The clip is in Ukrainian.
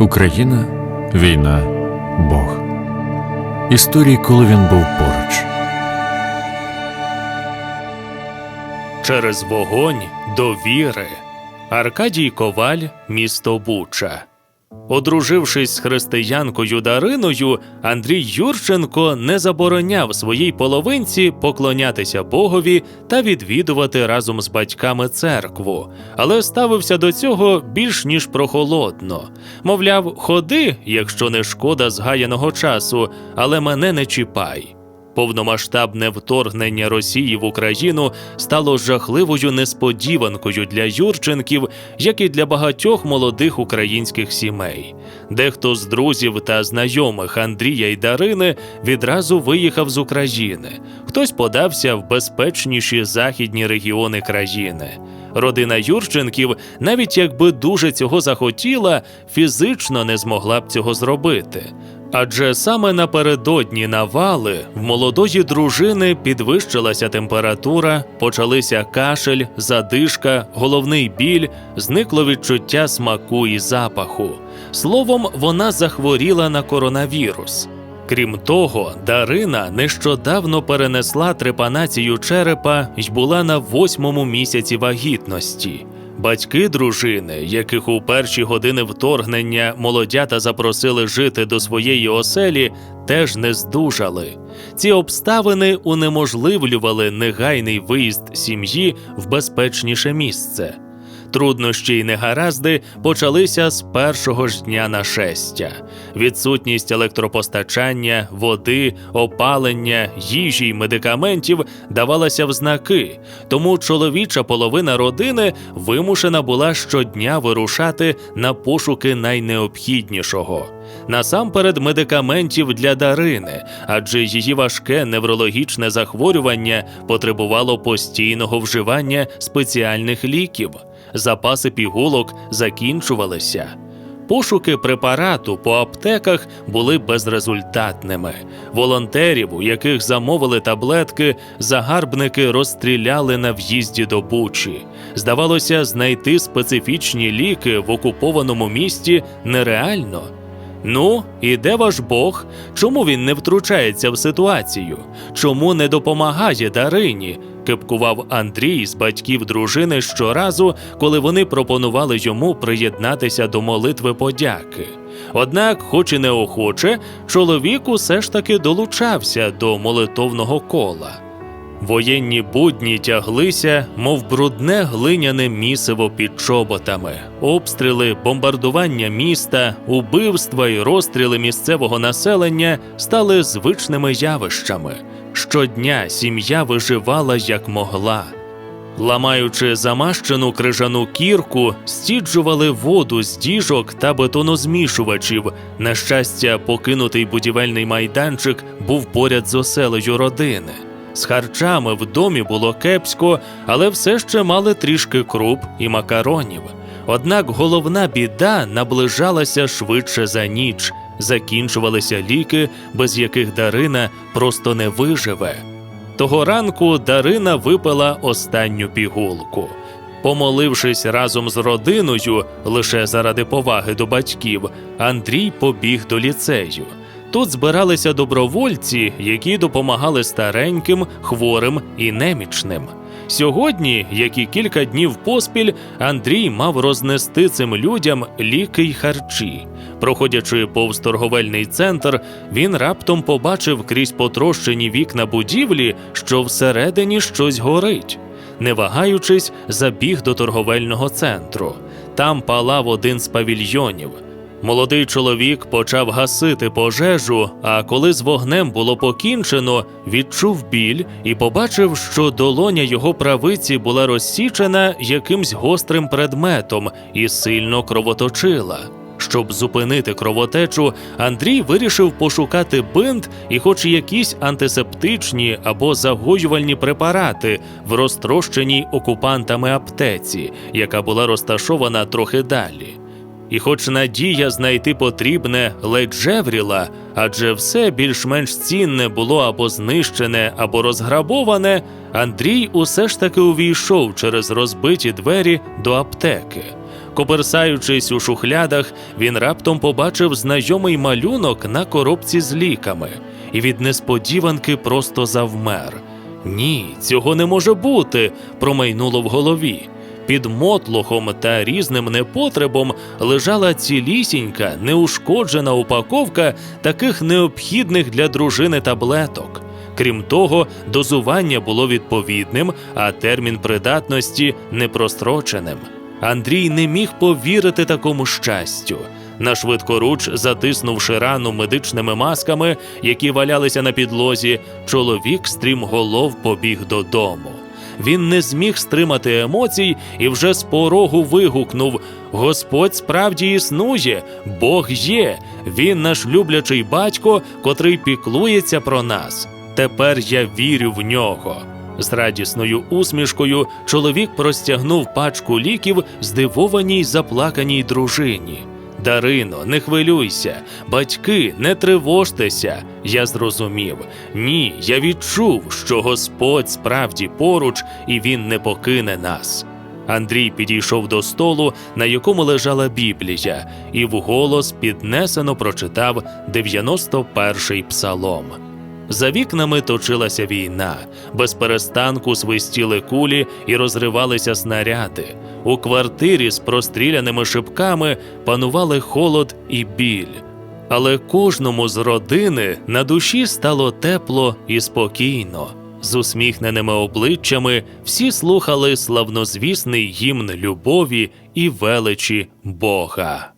Україна, війна, Бог. Історії, коли він був поруч. Через вогонь довіри. Аркадій Коваль, місто Буча. Одружившись з християнкою Дариною, Андрій Юрченко не забороняв своїй половинці поклонятися Богові та відвідувати разом з батьками церкву, але ставився до цього більш ніж прохолодно. Мовляв, ходи, якщо не шкода згаяного часу, але мене не чіпай. Повномасштабне вторгнення Росії в Україну стало жахливою несподіванкою для Юрченків, як і для багатьох молодих українських сімей. Дехто з друзів та знайомих Андрія й Дарини відразу виїхав з України. Хтось подався в безпечніші західні регіони країни. Родина Юрченків, навіть якби дуже цього захотіла, фізично не змогла б цього зробити. Адже саме напередодні навали в молодої дружини підвищилася температура, почалися кашель, задишка, головний біль, зникло відчуття смаку і запаху. Словом, вона захворіла на коронавірус. Крім того, Дарина нещодавно перенесла трепанацію черепа й була на восьмому місяці вагітності. Батьки дружини, яких у перші години вторгнення молодята запросили жити до своєї оселі, теж не здужали. Ці обставини унеможливлювали негайний виїзд сім'ї в безпечніше місце. Труднощі й негаразди почалися з першого ж дня нашестя. Відсутність електропостачання, води, опалення, їжі й медикаментів давалася в знаки, тому чоловіча половина родини вимушена була щодня вирушати на пошуки найнеобхіднішого. Насамперед медикаментів для Дарини, адже її важке неврологічне захворювання потребувало постійного вживання спеціальних ліків запаси пігулок закінчувалися. Пошуки препарату по аптеках були безрезультатними. Волонтерів, у яких замовили таблетки, загарбники розстріляли на в'їзді до Бучі. Здавалося, знайти специфічні ліки в окупованому місті нереально. Ну, і де ваш Бог? Чому він не втручається в ситуацію? Чому не допомагає Дарині? Кепкував Андрій з батьків дружини щоразу, коли вони пропонували йому приєднатися до молитви подяки. Однак, хоч і неохоче, чоловік усе ж таки долучався до молитовного кола. Воєнні будні тяглися, мов брудне глиняне місиво під чоботами, обстріли, бомбардування міста, убивства і розстріли місцевого населення стали звичними явищами. Щодня сім'я виживала як могла. Ламаючи замащену крижану кірку, стіджували воду з діжок та бетонозмішувачів. На щастя, покинутий будівельний майданчик був поряд з оселею родини. З харчами в домі було кепсько, але все ще мали трішки круп і макаронів. Однак головна біда наближалася швидше за ніч. Закінчувалися ліки, без яких Дарина просто не виживе. Того ранку Дарина випила останню пігулку. Помолившись разом з родиною лише заради поваги до батьків, Андрій побіг до ліцею. Тут збиралися добровольці, які допомагали стареньким, хворим і немічним. Сьогодні, як і кілька днів поспіль, Андрій мав рознести цим людям ліки й харчі. Проходячи повз торговельний центр, він раптом побачив крізь потрощені вікна будівлі, що всередині щось горить. Не вагаючись, забіг до торговельного центру. Там палав один з павільйонів. Молодий чоловік почав гасити пожежу, а коли з вогнем було покінчено, відчув біль і побачив, що долоня його правиці була розсічена якимсь гострим предметом і сильно кровоточила. Щоб зупинити кровотечу, Андрій вирішив пошукати бинт і, хоч якісь антисептичні або загоювальні препарати в розтрощеній окупантами аптеці, яка була розташована трохи далі. І хоч надія знайти потрібне ледь жевріла, адже все більш-менш цінне було або знищене, або розграбоване, Андрій усе ж таки увійшов через розбиті двері до аптеки. Коперсаючись у шухлядах, він раптом побачив знайомий малюнок на коробці з ліками і від несподіванки просто завмер. Ні, цього не може бути, промайнуло в голові. Під мотлохом та різним непотребом лежала цілісінька, неушкоджена упаковка таких необхідних для дружини таблеток. Крім того, дозування було відповідним, а термін придатності непростроченим. Андрій не міг повірити такому щастю. На швидкоруч, затиснувши рану медичними масками, які валялися на підлозі, чоловік стрімголов побіг додому. Він не зміг стримати емоцій і вже з порогу вигукнув: Господь справді існує, Бог є, Він наш люблячий батько, котрий піклується про нас. Тепер я вірю в нього. З радісною усмішкою чоловік простягнув пачку ліків здивованій заплаканій дружині. Дарино, не хвилюйся, батьки, не тривожтеся. Я зрозумів. Ні, я відчув, що Господь справді поруч і він не покине нас. Андрій підійшов до столу, на якому лежала Біблія, і вголос піднесено прочитав 91-й псалом. За вікнами точилася війна, без перестанку свистіли кулі і розривалися снаряди. У квартирі з простріляними шибками панували холод і біль. Але кожному з родини на душі стало тепло і спокійно. З усміхненими обличчями всі слухали славнозвісний гімн любові і величі Бога.